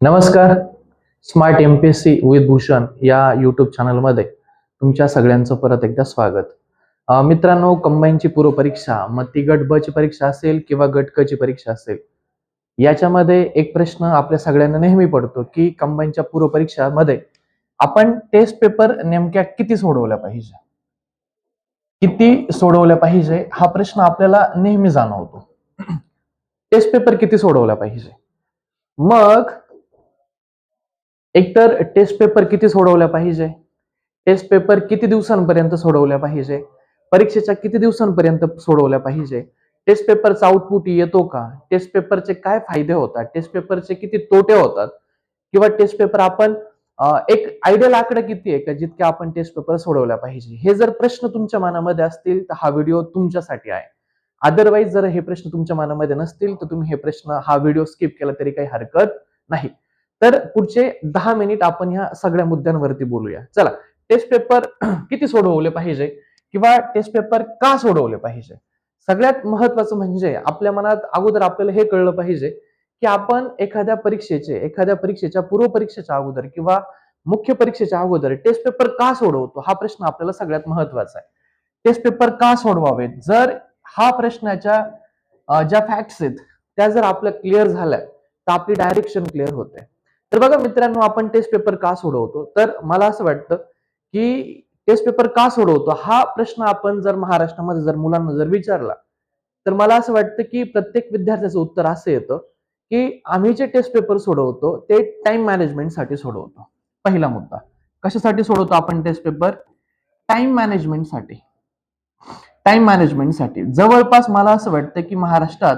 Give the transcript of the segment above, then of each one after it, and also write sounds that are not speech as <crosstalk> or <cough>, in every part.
नमस्कार. Smart M P S C with Bhushan या YouTube चॅनलमध्ये तुमच्या सगळ्यांचं परत एकदा स्वागत. मित्रांनो कंबाईनची पूर्वपरीक्षा मग ती गट ब ची परीक्षा असेल किंवा गट क ची परीक्षा असेल याच्यामध्ये एक प्रश्न आपल्या सगळ्यांना नेहमी पडतो की कंबाईनच्या पूर्वपरीक्षामध्ये आपण टेस्ट पेपर नेमक्या किती सोडवल्या पाहिजे? किती सोडवल्या पाहिजे? हा प्रश्न आपल्याला नेहमी जाणवतो. <clears throat> टेस्ट पेपर किती सोडवला पाहिजे? मग एकतर टेस्ट पेपर किती सोडवल्या पाहिजे? टेस्ट पेपर किती दिवसांपर्यंत सोडवल्या पाहिजे? परीक्षेच्या किती दिवसांपर्यंत सोडवल्या पाहिजे? टेस्ट पेपरचा आउटपुट येतो का? टेस्ट पेपरचे काय फायदे होतात? टेस्ट पेपरचे किती तोटे होतात? किंवा टेस्ट पेपर आपण एक आयडियल आकडा किती आहे का जितके आपण टेस्ट पेपर सोडवल्या पाहिजे? हे जर प्रश्न तुमच्या मनामध्ये असतील तर हा व्हिडिओ तुमच्यासाठी आहे. अदरवाईज जर हे प्रश्न तुमच्या मनामध्ये नसतील तर तुम्ही हे प्रश्न हा व्हिडिओ स्किप केला तरी काही हरकत नाही. तर पुढचे दहा मिनिट आपण ह्या सगळ्या मुद्द्यांवरती बोलूया. चला टेस्ट पेपर <clears throat> किती सोडवले पाहिजे किंवा टेस्ट पेपर का सोडवले पाहिजे? सगळ्यात महत्वाचं म्हणजे आपल्या मनात अगोदर आपल्याला हे कळलं पाहिजे की आपण एखाद्या परीक्षेचे एखाद्या परीक्षेच्या पूर्व परीक्षेच्या अगोदर किंवा मुख्य परीक्षेच्या अगोदर टेस्ट पेपर का सोडवतो हा प्रश्न आपल्याला सगळ्यात महत्त्वाचा आहे. टेस्ट पेपर का सोडवावेत? जर हा प्रश्नाच्या ज्या फॅक्ट्स आहेत त्या जर आपल्या क्लिअर झाल्या तर आपली डायरेक्शन क्लिअर होते. तर बघा मित्रांनो आपण टेस्ट पेपर का सोडवतो? तर मला असं वाटतं की टेस्ट पेपर का सोडवतो? हा प्रश्न आपण जर महाराष्ट्रामध्ये जर मुलांना जर विचारला तर मला असं वाटतं की प्रत्येक विद्यार्थ्याचं उत्तर असं येतं की आम्ही जे टेस्ट पेपर सोडवतो ते टाइम मॅनेजमेंटसाठी सोडवतो. पहिला मुद्दा. कशासाठी सोडवतो आपण टेस्ट पेपर टाइम मॅनेजमेंटसाठी टाइम मॅनेजमेंटसाठी जवळपास मला असं वाटतं की महाराष्ट्रात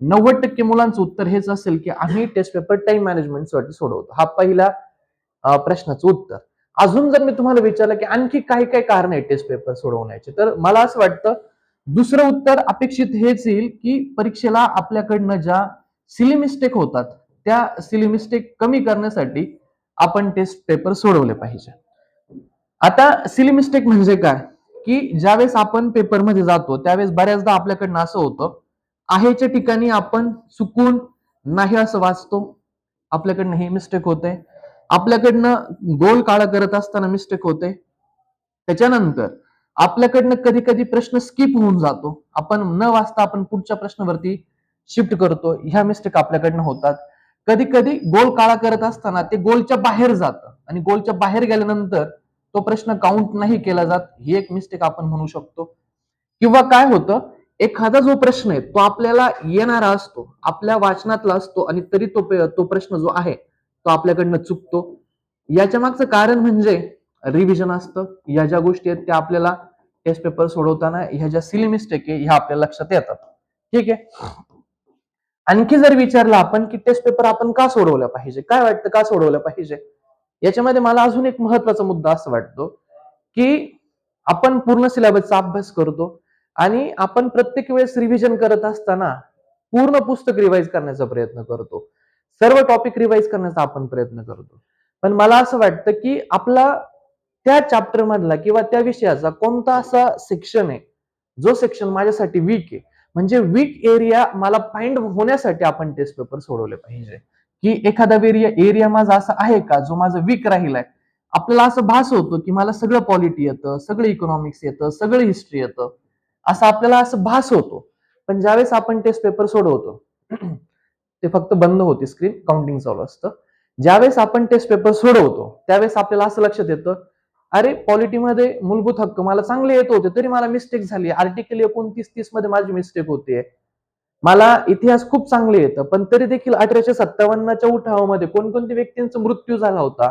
नव्वद टक्के मुलांचं उत्तर हेच असेल की आम्ही टेस्ट पेपर टाइम मॅनेजमेंटसाठी सोडवतो. हा पहिला प्रश्नाचं उत्तर. अजून जर मी तुम्हाला विचारलं की आणखी काय काय कारण आहे टेस्ट पेपर सोडवण्याचे तर मला असं वाटतं दुसरं उत्तर अपेक्षित हेच येईल की परीक्षेला आपल्याकडनं ज्या सिली मिस्टेक होतात त्या सिली मिस्टेक कमी करण्यासाठी आपण टेस्ट पेपर सोडवले पाहिजे. आता सिली मिस्टेक म्हणजे काय? की ज्यावेळेस आपण पेपरमध्ये जातो त्यावेळेस बऱ्याचदा आपल्याकडनं असं होतं आहेच्या ठिकाणी आपण चुकून नाही असं वाचतो. आपल्याकडनं हे मिस्टेक होते आपल्याकडनं गोल काळा करत असताना मिस्टेक होते त्याच्यानंतर आपल्याकडनं कधी कधी प्रश्न स्किप होऊन जातो. आपण न वाचता आपण पुढच्या प्रश्नावरती शिफ्ट करतो. ह्या मिस्टेक आपल्याकडनं होतात. कधी कधी गोल काळा करत असताना ते गोलच्या बाहेर जातं. आणि गोलच्या बाहेर गेल्यानंतर तो प्रश्न काउंट नाही केला जात. ही एक मिस्टेक आपण म्हणू शकतो. किंवा काय होतं? एखादा जो प्रश्न आहे तो आपल्याला येणारा असतो आपल्या वाचनातला असतो आणि तरी तो तो प्रश्न जो आहे तो आपल्याकडनं चुकतो. याच्या मागचं कारण म्हणजे रिव्हिजन असतं. या ज्या गोष्टी आहेत त्या आपल्याला टेस्ट पेपर सोडवताना ह्या ज्या सिली मिस्टेक आहे ह्या आपल्या लक्षात येतात. ठीक आहे? आणखी जर विचारलं आपण की टेस्ट पेपर आपण का सोडवलं पाहिजे? काय वाटतं का सोडवलं पाहिजे? याच्यामध्ये मला अजून एक महत्त्वाचा मुद्दा असं वाटतो की आपण पूर्ण सिलेबसचा अभ्यास करतो. आणि आपण प्रत्येक वेळेस रिव्हिजन करत असताना पूर्ण पुस्तक रिवाइज करण्याचा प्रयत्न करतो. सर्व टॉपिक रिवाइज करण्याचा आपण प्रयत्न करतो. पण मला असं वाटतं की आपला त्या चॅप्टर मधला किंवा त्या विषयाचा कोणता असा सेक्शन आहे जो सेक्शन माझ्यासाठी वीक आहे म्हणजे वीक एरिया मला फाइंड होण्यासाठी आपण टेस्ट पेपर सोडवले पाहिजे. की एखादा एरिया एरिया माझा असा आहे का जो माझा वीक राहिलाय? आपल्याला असं भास होतो की मला सगळं पॉलिटी येतं सगळं इकॉनॉमिक्स येतं सगळं हिस्ट्री येतं. असं आपल्याला असं भास होतो. पण ज्यावेळेस आपण टेस्ट पेपर सोडवतो ते फक्त बंद होते स्क्रीन काउंटिंग चालू असतं. ज्यावेळेस आपण टेस्ट पेपर सोडवतो त्यावेळेस आपल्याला असं लक्षात येतं अरे पॉलिटीमध्ये मूलभूत हक्क मला चांगले येत होते तरी मला मिस्टेक झाली. आर्टिकल एकोणतीस तीसमध्ये माझी मिस्टेक होते मला इतिहास खूप चांगले येतं पण तरी देखील अठराशे सत्तावन्नच्या उठावामध्ये कोणकोणत्या व्यक्तींचा मृत्यू झाला होता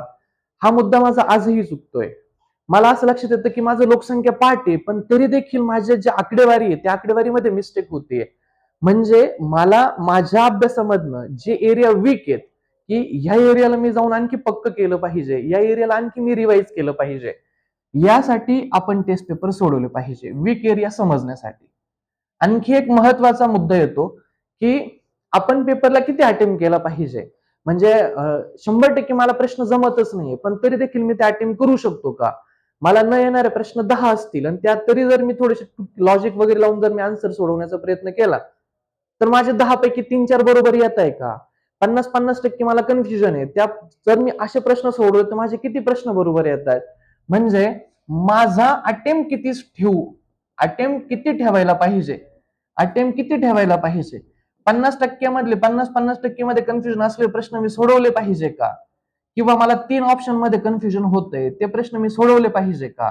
हा मुद्दा माझा आजही चुकतोय. मला असं लक्षात येतं की माझं लोकसंख्या पाठ आहे पण तरी देखील माझ्या जे आकडेवारी आहे त्या आकडेवारीमध्ये मिस्टेक होते. म्हणजे मला माझ्या अभ्यासामधनं जे एरिया वीक आहेत की ह्या एरियाला मी जाऊन आणखी पक्क केलं पाहिजे या एरियाला आणखी मी रिवाइज केलं पाहिजे यासाठी आपण टेस्ट पेपर सोडवले पाहिजे वीक एरिया समजण्यासाठी. आणखी एक महत्त्वाचा मुद्दा येतो की आपण पेपरला किती अटेम्प्ट केला पाहिजे? म्हणजे शंभर टक्के मला प्रश्न जमतच नाहीये पण तरी देखील मी ते अटेम्प्ट करू शकतो का? मला न येणारे प्रश्न दहा असतील आणि त्यात तरी जर मी थोडेसे लॉजिक वगैरे लावून जर मी आन्सर सोडवण्याचा प्रयत्न केला तर माझे दहा पैकी तीन चार बरोबर येत आहे का? पन्नास पन्नास टक्के मला कन्फ्युजन आहे. त्या जर मी असे प्रश्न सोडवले तर माझे किती प्रश्न बरोबर येत आहेत? म्हणजे माझा अटेम्प्ट किती ठेवू? अटेम्प्ट किती ठेवायला पाहिजे? अटेम्प्ट किती ठेवायला पाहिजे? पन्नास टक्क्यामधले पन्नास पन्नास टक्के मध्ये कन्फ्युजन असले प्रश्न मी सोडवले पाहिजे का? किंवा मला तीन ऑप्शनमध्ये कन्फ्युजन होतंय ते प्रश्न मी सोडवले पाहिजे का?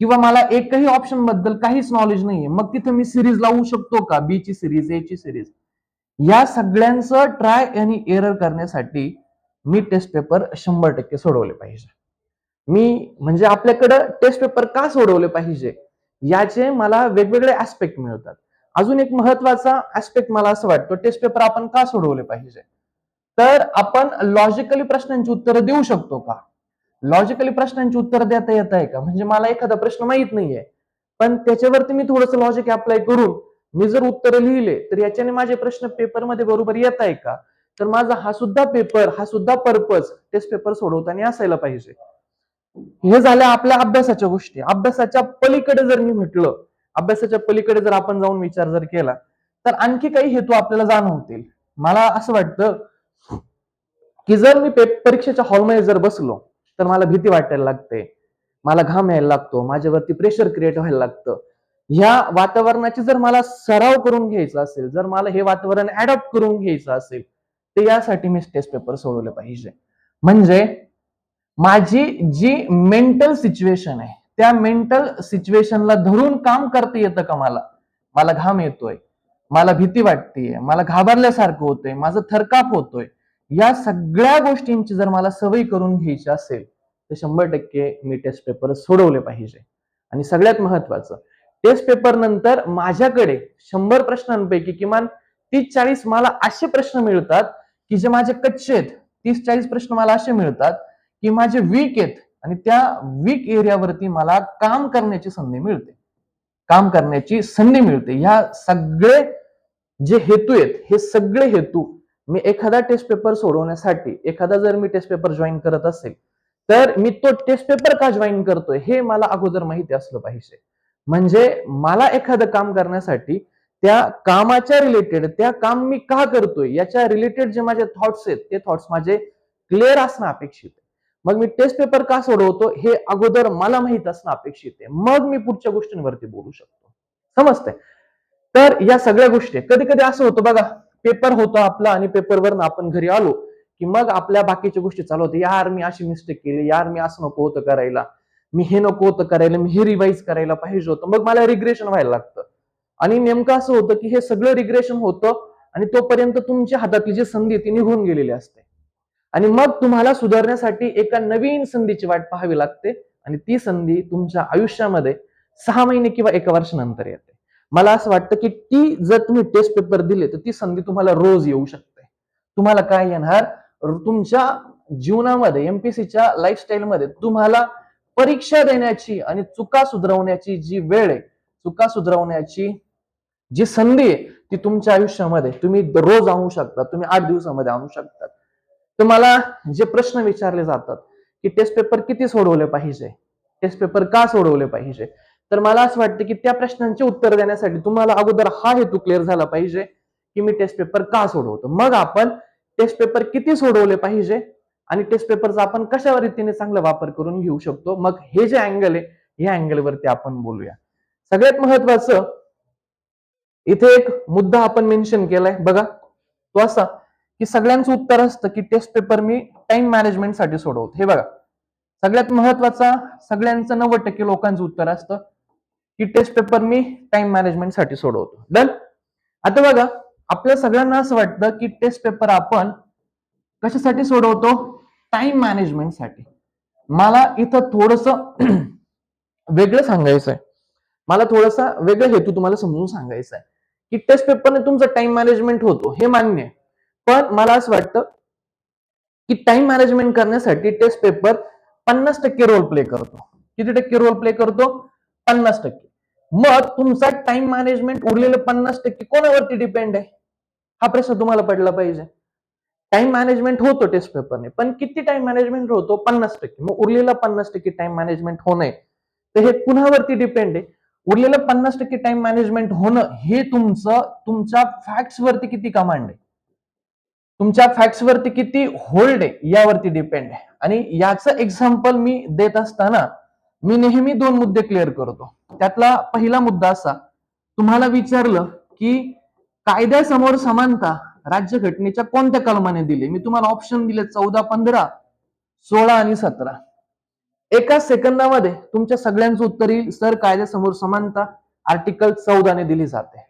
किंवा मला एकही ऑप्शनबद्दल काहीच नॉलेज नाहीये मग तिथं मी सिरीज लावू शकतो का? बी ची सिरीज ए ची सिरीज या सगळ्यांचं ट्राय आणि एरर करण्यासाठी मी टेस्ट पेपर शंभर टक्के सोडवले पाहिजे. मी म्हणजे आपल्याकडं टेस्ट पेपर का सोडवले पाहिजे? याचे मला वेगवेगळे ऍस्पेक्ट मिळतात. अजून एक महत्त्वाचा ऍस्पेक्ट मला असं वाटतं टेस्ट पेपर आपण का सोडवले पाहिजे? तर आपण लॉजिकली प्रश्नांची उत्तरं देऊ शकतो का? लॉजिकली प्रश्नांची उत्तर देता येत आहे का? म्हणजे मला एखादा प्रश्न माहीत नाहीये. पण त्याच्यावरती मी थोडस लॉजिक अप्लाय करून मी जर उत्तर लिहिले तर याच्याने माझे प्रश्न पेपरमध्ये बरोबर येत आहे का? तर माझा हा सुद्धा पेपर हा सुद्धा पर्पज टेस्ट पेपर सोडवताना असायला पाहिजे. हे झाल्या आपल्या अभ्यासाच्या गोष्टी. अभ्यासाच्या पलीकडे जर मी म्हटलं अभ्यासाच्या पलीकडे जर आपण जाऊन विचार जर केला तर आणखी काही हेतू आपल्याला जाणवतील. मला असं वाटतं की जर मी परीक्षेच्या हॉलमध्ये जर बसलो तर मला भीती वाटायला लागते. मला घाम यायला लागतो माझ्यावरती प्रेशर क्रिएट व्हायला लागतं. ह्या वातावरणाची जर मला सराव करून घ्यायचा असेल जर मला हे वातावरण अडॉप्ट करून घ्यायचं असेल तर यासाठी मी टेस्ट पेपर सोडवले पाहिजे. म्हणजे माझी जी मेंटल सिच्युएशन आहे त्या मेंटल सिच्युएशनला धरून काम करता येतं का मला? मला घाम येतोय मला भीती वाटतेय मला घाबरल्यासारखं होतंय माझं थरकाप होतोय. या सगळ्या गोष्टींची जर मला सवय करून घ्यायची असेल तर शंभर टक्के मी टेस्ट पेपर सोडवले पाहिजे. आणि सगळ्यात महत्वाचं टेस्ट पेपर नंतर माझ्याकडे शंभर प्रश्नांपैकी किमान तीस चाळीस मला असे प्रश्न मिळतात की जे माझे कच्चे आहेत. तीस चाळीस प्रश्न मला असे मिळतात की माझे वीक आहेत आणि त्या वीक एरियावरती मला काम करण्याची संधी मिळते. काम करण्याची संधी मिळते. ह्या सगळे जे हेतू आहेत हे सगळे हेतू मी एखादा टेस्ट पेपर सोडवण्यासाठी एखादा जर मी टेस्ट पेपर जॉईन करत असेल तर मी तो टेस्ट पेपर का जॉईन करतोय हे मला अगोदर माहिती असलं पाहिजे. म्हणजे मला एखादं काम करण्यासाठी त्या कामाच्या रिलेटेड त्या काम मी का करतोय याच्या रिलेटेड जे माझे थॉट्स आहेत ते थॉट्स माझे क्लिअर असणं अपेक्षित आहे. मग मी टेस्ट पेपर का सोडवतो हे अगोदर मला माहीत असणं अपेक्षित आहे. मग मी पुढच्या गोष्टींवरती बोलू शकतो. समजतंय? तर या सगळ्या गोष्टी कधी कधी असं होतं बघा पेपर होता आपला आणि पेपरवर आपण घरी आलो की मग आपल्या बाकीच्या गोष्टी चालू होत्या यार मी अशी मिस्टेक केली यार मी असं नको होतं करायला. मी हे नको होतं करायला मी हे रिवाईज करायला पाहिजे होतं. मग मला रिग्रेशन व्हायला लागतं. आणि नेमकं असं होतं की हे सगळं रिग्रेशन होतं आणि तोपर्यंत तुमच्या हातातली जी संधी ती निघून गेलेली असते. आणि मग तुम्हाला सुधारण्यासाठी एका नवीन संधीची वाट पाहावी लागते आणि ती संधी तुमच्या आयुष्यामध्ये सहा महिने किंवा एका वर्षानंतर येते. मला असं वाटतं की ती जर तुम्ही टेस्ट पेपर दिले तर ती संधी तुम्हाला रोज येऊ शकते. तुम्हाला काय येणार? तुमच्या जीवनामध्ये एमपीसीच्या लाईफस्टाईलमध्ये तुम्हाला परीक्षा देण्याची आणि चुका सुधारवण्याची जी वेळ आहे चुका सुधरवण्याची जी संधी आहे ती तुमच्या आयुष्यामध्ये तुम्ही रोज आणू शकता तुम्ही आठ दिवसामध्ये आणू शकता. तुम्हाला जे प्रश्न विचारले जातात की टेस्ट पेपर किती सोडवले पाहिजे? टेस्ट पेपर का सोडवले पाहिजे? तर मला असं वाटतं की त्या प्रश्नांचे उत्तर देण्यासाठी तुम्हाला अगोदर हा हेतू क्लिअर झाला पाहिजे की मी टेस्ट पेपर का सोडवतो? मग आपण टेस्ट पेपर किती सोडवले पाहिजे? आणि टेस्ट पेपरचा आपण कशा रीतीने चांगला वापर करून घेऊ शकतो? मग हे जे अँगल आहे या अँगलवरती आपण बोलूया. सगळ्यात महत्वाचं इथे एक मुद्दा आपण मेन्शन केलाय. बघा तो असा की सगळ्यांचं उत्तर असतं की टेस्ट पेपर मी टाइम मॅनेजमेंटसाठी सोडवतो. हे बघा. सगळ्यात महत्त्वाचा सगळ्यांचं नव्वद टक्के लोकांचं उत्तर असतं. की टेस्ट पेपर मी टाइम मॅनेजमेंटसाठी सोडवतो. डन आता बघा आपल्या सगळ्यांना असं वाटतं की टेस्ट पेपर आपण कशासाठी सोडवतो? टाइम मॅनेजमेंटसाठी. मला इथं थोडस <clears throat> वेगळं सांगायचं आहे मला थोडासा वेगळा हेतू तुम्हाला समजून सांगायचा आहे की टेस्ट पेपरने तुमचं टाइम मॅनेजमेंट होतो हे मान्य आहे. पण मला असं वाटतं की टाइम मॅनेजमेंट करण्यासाठी टेस्ट पेपर पन्नास टक्के रोल प्ले करतो. किती टक्के रोल प्ले करतो? पन्नास टक्के. मग तुमचा टाइम मॅनेजमेंट उरलेलं पन्नास टक्के कोणावरती डिपेंड आहे? हा प्रश्न तुम्हाला पडला पाहिजे. टाइम मॅनेजमेंट होतो टेस्ट पेपरने पण किती टाइम मॅनेजमेंट होतो? पन्नास टक्के. मग उरलेला पन्नास टक्के टाइम मॅनेजमेंट होणं तर हे कुणावरती डिपेंड आहे? उरलेलं पन्नास टक्के टाइम मॅनेजमेंट होणं हे तुमचं तुमच्या फॅक्ट्सवरती किती कमांड आहे? तुमच्या फॅक्ट्सवरती किती होल्ड आहे? यावरती डिपेंड आहे. आणि याचं एक्झाम्पल मी देत असताना मी नेहमी दोन मुद्दे क्लिअर करतो. त्यातला पहिला मुद्दा असा तुम्हाला विचारलं की कायद्यासमोर समानता राज्यघटनेच्या कोणत्या कलमाने दिली? मी तुम्हाला ऑप्शन दिले चौदा पंधरा सोळा आणि सतरा. एका सेकंदामध्ये तुमच्या सगळ्यांचं उत्तर येईल सर कायद्यासमोर समानता आर्टिकल चौदाने दिली जाते.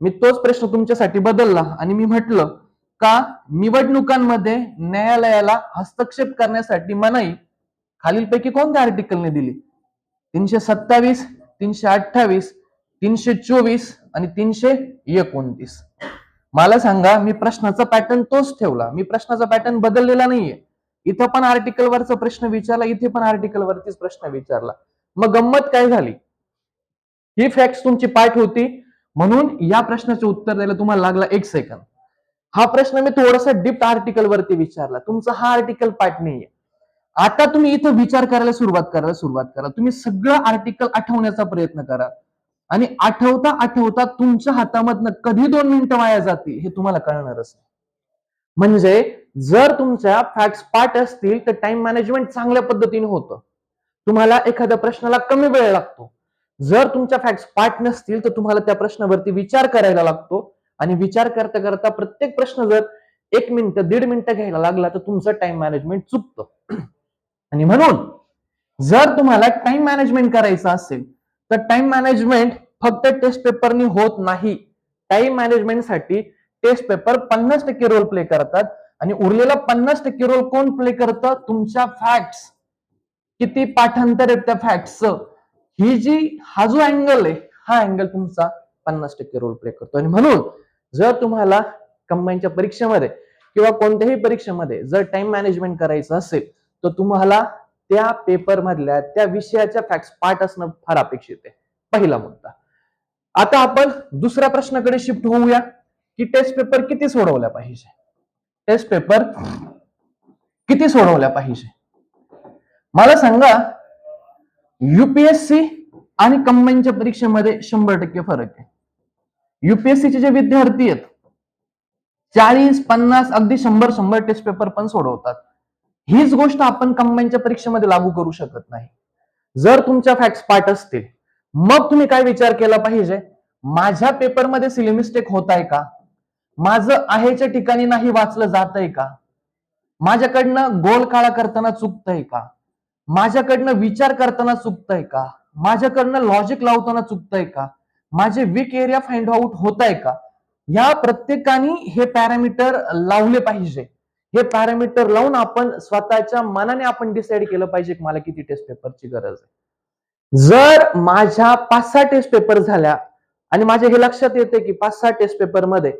मी तोच प्रश्न तुमच्यासाठी बदलला आणि मी म्हटलं का निवडणुकांमध्ये न्यायालयाला हस्तक्षेप करण्यासाठी मनाई खालीलपैकी कोणत्या आर्टिकलने दिली? तीनशे सत्तावीस तीनशे अठ्ठावीस तीनशे चोवीस आणि तीनशे एकोणतीस. मला सांगा मी प्रश्नाचा पॅटर्न तोच ठेवला. मी प्रश्नाचा पॅटर्न बदललेला नाहीये. इथं पण आर्टिकल वरचा प्रश्न विचारला इथे पण आर्टिकल वरतीच प्रश्न विचारला. मग गंमत काय झाली? ही फॅक्ट तुमची पाठ होती. म्हणून या प्रश्नाचे उत्तर द्यायला तुम्हाला लागला एक सेकंद हा प्रश्न मी थोडासा डिप्ट आर्टिकल वरती विचारला. तुमचा हा आर्टिकल पाठ नाहीये. आता तुम्ही इथं विचार करायला सुरुवात करायला सुरुवात करा. तुम्ही सगळं आर्टिकल आठवण्याचा प्रयत्न करा. आणि आठवता आठवता तुमच्या हातामधनं कधी दोन मिनिटं वाया जातील हे तुम्हाला कळणारच नाही. म्हणजे जर तुमच्या फॅक्ट्स पाठ असतील तर टाइम मॅनेजमेंट चांगल्या पद्धतीने होतं. तुम्हाला एखाद्या प्रश्नाला कमी वेळ लागतो. जर तुमच्या फॅक्ट्स पाठ नसतील तर तुम्हाला त्या प्रश्नावरती विचार करायला लागतो. आणि विचार करता करता प्रत्येक प्रश्न जर एक मिनिट दीड मिनिटं घ्यायला लागला तर तुमचं टाइम मॅनेजमेंट चुकतं. आणि म्हणून जर तुम्हाला टाइम मॅनेजमेंट करायचं असेल तर टाइम मॅनेजमेंट फक्त टेस्ट पेपरनी होत नाही. टाइम मॅनेजमेंटसाठी टेस्ट पेपर पन्नास टक्के रोल प्ले करतात. आणि उरलेला पन्नास टक्के रोल कोण प्ले करतं? तुमच्या फॅक्ट्स किती पाठांतर आहेत त्या फॅक्ट्सचं ही जी हा जो अँगल आहे हा अँगल तुमचा पन्नास टक्के रोल प्ले करतो. आणि म्हणून जर तुम्हाला कंबाईनच्या परीक्षेमध्ये किंवा कोणत्याही परीक्षेमध्ये जर टाइम मॅनेजमेंट करायचं असेल तर तुम्हाला त्या पेपर मधल्या त्या विषयाच्या फॅक्ट्स पाठ असणं फार अपेक्षित आहे. पहिला मुद्दा. आता आपण दुसऱ्या प्रश्नाकडे शिफ्ट होऊया की टेस्ट पेपर किती सोडवल्या पाहिजे? टेस्ट पेपर किती सोडवल्या पाहिजे? मला सांगा युपीएससी आणि कंबाईनच्या परीक्षेमध्ये शंभर टक्के फरक आहे. युपीएससीचे जे विद्यार्थी आहेत चाळीस पन्नास अगदी शंभर शंभर टेस्ट पेपर पण सोडवतात. हीच गोष्ट आपण कंबाईनच्या परीक्षेमध्ये लागू करू शकत नाही. जर तुमच्या फॅक्ट्स पाठ असतील मग तुम्ही काय विचार केला पाहिजे? माझ्या पेपरमध्ये सिली मिस्टेक होत आहे का? माझं आहेच्या ठिकाणी नाही वाचलं जात आहे का? माझ्याकडनं गोल काळा करताना चुकतंय का? माझ्याकडनं विचार करताना चुकतंय का? माझ्याकडनं लॉजिक लावताना चुकतंय का? माझे वीक एरिया फाइंड आउट होत आहे का? या प्रत्येकाने हे पॅरामीटर लावले पाहिजे. हे पॅरामीटर लावून आपण स्वतःच्या मनाने आपण डिसाईड केलं पाहिजे की मला किती टेस्ट पेपरची गरज आहे. जर माझ्या पाच सहा टेस्ट पेपर झाल्या आणि माझ्या हे लक्षात येते की पाच सहा टेस्ट पेपरमध्ये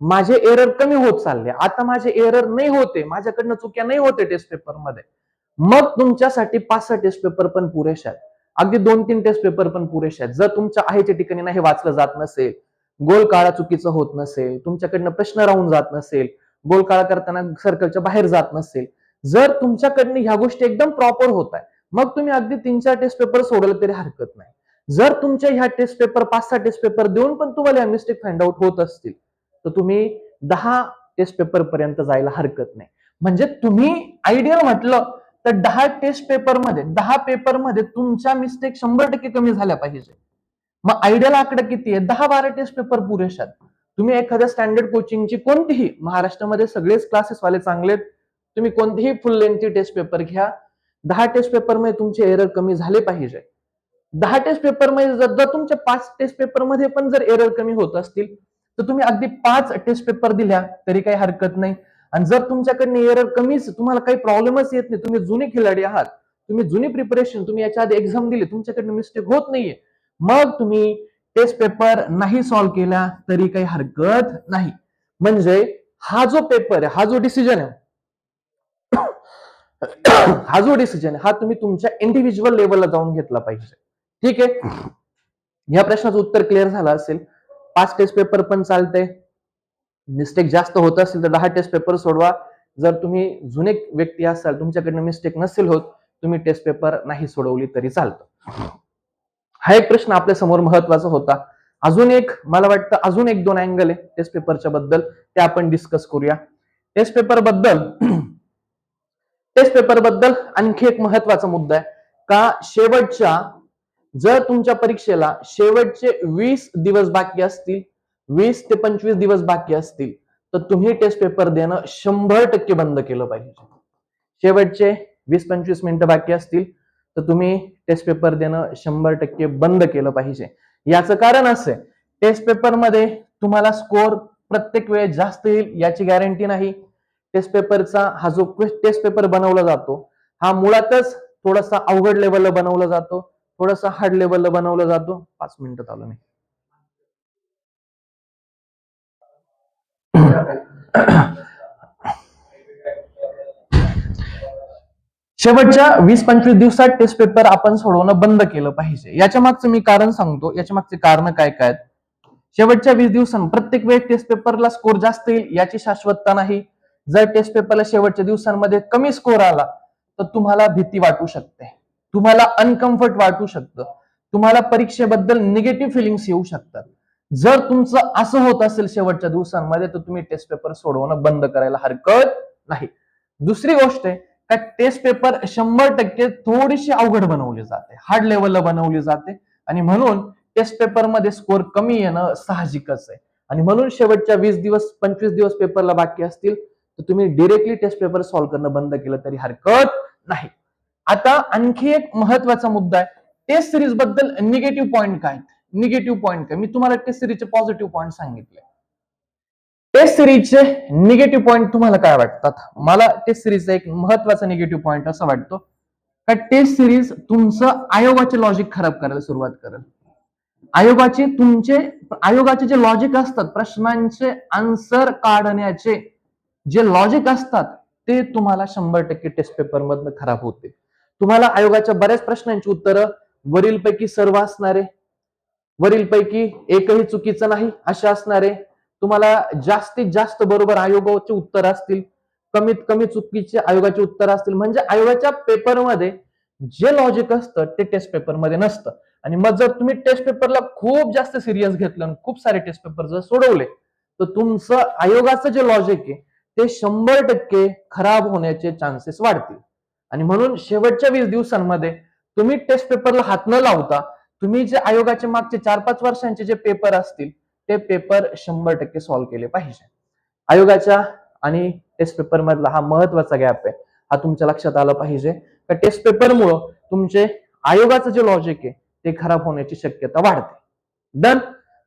माझे एरर कमी होत चालले आता माझे एरर नाही होते माझ्याकडनं चुक्या नाही होते टेस्ट पेपरमध्ये मग तुमच्यासाठी पाच सहा टेस्ट पेपर पण पुरेशा आहेत. अगदी दोन तीन टेस्ट पेपर पण पुरेशा आहेत. जर तुमच्या आहेच्या ठिकाणी नाही वाचलं जात नसेल गोल काळा चुकीचं होत नसेल तुमच्याकडनं प्रश्न राहून जात नसेल गोल काळा करताना सर्कलच्या बाहेर जात नसेल. जर तुमच्याकडनं ह्या गोष्टी एकदम प्रॉपर होत आहे मग तुम्ही अगदी तीन चार टेस्ट पेपर सोडलं तरी हरकत नाही. जर तुमच्या ह्या टेस्ट पेपर पाच सहा टेस्ट पेपर देऊन पण तुम्हाला मिस्टेक फाइंड आउट होत असतील तर तुम्ही दहा टेस्ट पेपर पर्यंत जायला हरकत नाही. म्हणजे तुम्ही आयडियल म्हटलं तर दहा टेस्ट पेपरमध्ये दहा पेपरमध्ये तुमच्या मिस्टेक शंभर टक्के कमी झाल्या पाहिजे. मग आयडियल आकडा किती आहे? दहा बारा टेस्ट पेपर पुरेशात. तुम्ही एखाद्या स्टँडर्ड कोचिंगची कोणतीही महाराष्ट्रामध्ये सगळेच क्लासेस वाले चांगले आहेत. तुम्ही कोणतीही फुल लेंथची टेस्ट पेपर घ्या. दहा टेस्ट पेपरमध्ये तुमचे एरर कमी झाले पाहिजे. दहा टेस्ट पेपरमध्ये जर जर तुमच्या पाच टेस्ट पेपरमध्ये पण जर एरर कमी होत असतील तर तुम्ही अगदी पाच टेस्ट पेपर दिल्या तरी काही हरकत नाही. आणि जर तुमच्याकडनं एरर कमीच तुम्हाला काही प्रॉब्लेमच येत नाही तुम्ही जुने खिलाडी आहात. तुम्ही जुनी प्रिपरेशन तुम्ही याच्या आधी एक्झाम दिली तुमच्याकडनं मिस्टेक होत नाहीये. मग तुम्ही टेस्ट पेपर नाही सॉल्व्ह केला तरी काही हरकत नाही. म्हणजे हा जो पेपर आहे हा जो डिसिजन आहे <coughs> हा जो डिसिजन हा तुम्ही तुमच्या इंडिव्हिज्युअल लेवलला जाऊन घेतला पाहिजे. ठीक आहे? या प्रश्नाचं उत्तर क्लिअर झालं असेल. पाच टेस्ट पेपर पण चालते मिस्टेक जास्त होत असेल तर दहा टेस्ट पेपर सोडवा. जर तुम्ही जुने व्यक्ती असाल तुमच्याकडनं मिस्टेक नसेल होत तुम्ही टेस्ट पेपर नाही सोडवली तरी चालतं. हा एक प्रश्न आपल्यासमोर महत्त्वाचा होता. अजून एक मला वाटतं अजून एक दोन अँगल आहे टेस्ट पेपरच्या बद्दल ते आपण डिस्कस करूया. टेस्ट पेपरबद्दल <clears throat> टेस्ट पेपरबद्दल आणखी एक महत्त्वाचा मुद्दा आहे. का शेवटच्या जर तुमच्या परीक्षेला शेवटचे वीस दिवस बाकी असतील वीस ते पंचवीस दिवस बाकी असतील तर तुम्ही टेस्ट पेपर देणं शंभर टक्के बंद केलं पाहिजे. शेवटचे वीस पंचवीस मिनिटं बाकी असतील तर तुम्ही टेस्ट पेपर देणं शंभर टक्के बंद केलं पाहिजे. याचं कारण असं आहे टेस्ट पेपरमध्ये तुम्हाला स्कोअर प्रत्येक वेळेस जास्त येईल याची गॅरंटी नाही. टेस्ट पेपरचा हा जो टेस्ट पेपर बनवला जातो हा मुळातच थोडासा अवघड लेवलला बनवला जातो थोडासा हार्ड लेवलला बनवला जातो. पाच मिनिटं चालू नाही शेवटच्या वीस पंचवीस दिवसात टेस्ट पेपर आपण सोडवणं बंद केलं पाहिजे. याच्या मागचं मी कारण सांगतो. याच्या मागचे कारण काय काय आहेत? शेवटच्या वीस दिवसां प्रत्येक वेळेस टेस्ट पेपरला स्कोर जास्त येईल याची शाश्वतता नाही. जर टेस्ट पेपरला शेवटच्या दिवसांमध्ये कमी स्कोर आला तर तुम्हाला भीती वाटू शकते. तुम्हाला अनकम्फर्ट वाटू शकतं. तुम्हाला परीक्षेबद्दल निगेटिव्ह फिलिंग्स येऊ शकतात. जर तुमचं असं होत असेल शेवटच्या दिवसांमध्ये तर तुम्ही टेस्ट पेपर सोडवणं बंद करायला हरकत नाही. दुसरी गोष्ट आहे का टेस्ट पेपर शंभर टक्के थोडीशी अवघड बनवली जाते. हार्ड लेवलला बनवली जाते. आणि म्हणून टेस्ट पेपरमध्ये स्कोर कमी येणं साहजिकच आहे. आणि म्हणून शेवटच्या वीस दिवस पंचवीस दिवस पेपरला बाकी असतील तर तुम्ही डिरेक्टली टेस्ट पेपर सॉल्व्ह करणं बंद केलं तरी हरकत नाही. आता आणखी एक महत्त्वाचा मुद्दा आहे. टेस्ट सिरीजबद्दल निगेटिव्ह पॉईंट काय निगेटिव्ह पॉईंट काय? मी तुम्हाला टेस्ट सिरीजचे पॉझिटिव्ह पॉईंट सांगितले. टेस्ट सिरीजचे निगेटिव्ह पॉईंट तुम्हाला काय वाटतात? मला टेस्ट सिरीजचा एक महत्त्वाचा निगेटिव्ह पॉईंट असा वाटतो. का टेस्ट सिरीज तुमचं आयोगाचे लॉजिक खराब करायला सुरुवात करेल. आयोगाचे तुमचे आयोगाचे जे लॉजिक असतात प्रश्नांचे आन्सर काढण्याचे जे लॉजिक असतात ते तुम्हाला शंभर टक्के टेस्ट पेपर मधनं खराब होते. तुम्हाला आयोगाच्या बऱ्याच प्रश्नांची उत्तरं वरीलपैकी सर्व असणारे वरीलपैकी एकही चुकीचं नाही असे असणारे तुम्हाला जास्तीत जास्त बरोबर आयोगाचे उत्तर असतील कमीत कमी चुकीचे आयोगाचे उत्तर असतील. म्हणजे आयोगाच्या पेपरमध्ये जे लॉजिक असतं ते टेस्ट पेपरमध्ये नसतं. आणि मग जर तुम्ही टेस्ट पेपरला खूप जास्त सिरियस घेतलं आणि खूप सारे टेस्ट पेपर जर सोडवले तर तुमचं आयोगाचं जे लॉजिक आहे ते शंभर टक्के खराब होण्याचे चान्सेस वाढतील. आणि म्हणून शेवटच्या वीस दिवसांमध्ये तुम्ही टेस्ट पेपरला हात न लावता तुम्ही जे आयोगाचे मागचे चार पाच वर्षांचे जे पेपर असतील ते पेपर शंभर टक्के सॉल्व्ह केले पाहिजे. आयोगाच्या आणि टेस्ट पेपर मधला हा महत्त्वाचा गॅप आहे. हा तुमच्या लक्षात आला पाहिजे. का टेस्ट पेपरमुळं तुमचे आयोगाचं जे लॉजिक आहे ते खराब होण्याची शक्यता वाढते. डन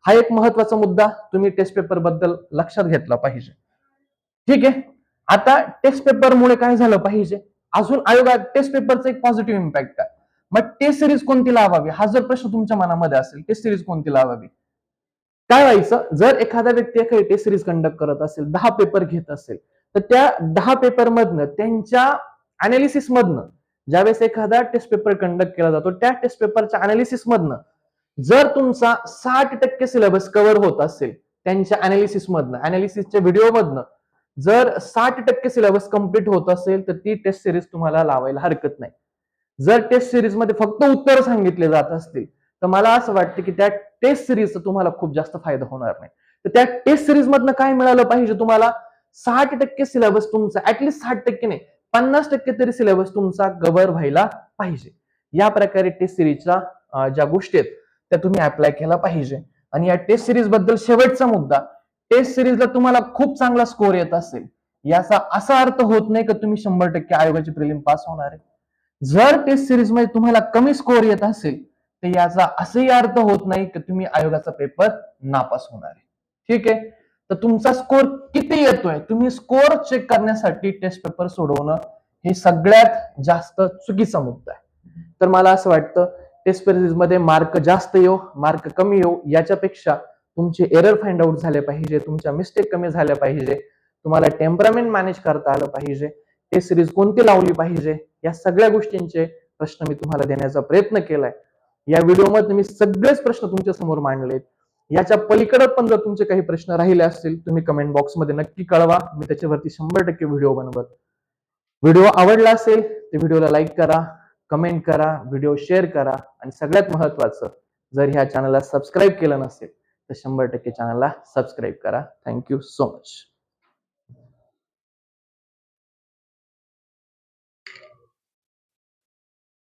हा एक महत्त्वाचा मुद्दा तुम्ही टेस्ट पेपरबद्दल लक्षात घेतला पाहिजे. ठीक आहे? आता टेस्ट पेपर मुळे काय झालं पाहिजे? अजून आयोगात टेस्ट पेपरचा एक पॉझिटिव्ह इम्पॅक्ट काय मग टेस्ट सिरीज कोणती लावावी? हा जर प्रश्न तुमच्या मनामध्ये असेल टेस्ट सिरीज कोणती लावावी? काय व्हायचं? जर एखादा व्यक्ती एखादी टेस्ट सिरीज कंडक्ट करत असेल दहा पेपर घेत असेल तर त्या दहा पेपर मधनं त्यांच्या अनालिसिसमधनं ज्यावेळेस एखादा टेस्ट पेपर कंडक्ट केला जातो त्या टेस्ट पेपरच्या अनालिसिसमधनं जर तुमचा साठ टक्के सिलेबस कव्हर होत असेल त्यांच्या अनालिसिसमधनं अनालिसिसच्या व्हिडिओमधनं जर साठ टक्के सिलेबस कंप्लीट होत असेल तर ती टेस्ट सिरीज तुम्हाला लावायला हरकत नाही. जर टेस्ट सिरीजमध्ये फक्त उत्तर सांगितले जात असतील तर मला असं वाटतं की त्या टेस्ट सिरीजचा तुम्हाला खूप जास्त फायदा होणार नाही. तर त्या टेस्ट सिरीज मधनं काय मिळालं पाहिजे तुम्हाला? साठ टक्के सिलेबस तुमचा ऍटलिस्ट साठ टक्के नाही पन्नास टक्के तरी सिलेबस तुमचा कव्हर व्हायला पाहिजे. या प्रकारे टेस्ट सिरीजच्या ज्या गोष्टी आहेत त्या तुम्ही अप्लाय केला पाहिजे. आणि या टेस्ट सिरीजबद्दल शेवटचा मुद्दा टेस्ट सिरीजला तुम्हाला खूप चांगला स्कोर येत असेल याचा असा अर्थ होत नाही की तुम्ही शंभर टक्के आयोगाची प्रिलिम पास होणार आहे? जर टेस्ट सिरीजमध्ये तुम्हाला कमी स्कोर येत असेल तर याचा असंही अर्थ होत नाही की तुम्ही आयोगाचा पेपर नापास होणार आहे. ठीक आहे? तर तुमचा स्कोर किती येतोय? तुम्ही स्कोर चेक करण्यासाठी टेस्ट पेपर सोडवणं हे सगळ्यात जास्त चुकीचा मुद्दा आहे. तर मला असं वाटतं टेस्टमध्ये मार्क जास्त येऊ मार्क कमी येऊ याच्यापेक्षा तुमचे एरर फाइंड आउट झाले पाहिजे तुमच्या मिस्टेक कमी झाल्या पाहिजे तुम्हाला टेम्परामेंट मॅनेज करता आलं पाहिजे टेस्ट सिरीज कोणती लावली पाहिजे या सगळ्या गोष्टींचे प्रश्न मी तुम्हाला देण्याचा प्रयत्न केलाय. या व्हिडिओमध्ये मी सगळेच प्रश्न तुमच्यासमोर मांडलेत. याच्या पलीकडे पण जर तुमचे काही प्रश्न राहिले असतील तुम्ही कमेंट बॉक्समध्ये नक्की कळवा. मी त्याच्यावरती शंभर टक्के व्हिडिओ बनवत. व्हिडिओ आवडला असेल तर व्हिडिओला लाईक करा कमेंट करा व्हिडिओ शेअर करा आणि सगळ्यात महत्वाचं जर ह्या चॅनलला सबस्क्राईब केलं नसेल तर शंभर टक्के चॅनलला सबस्क्राईब करा. Thank you so much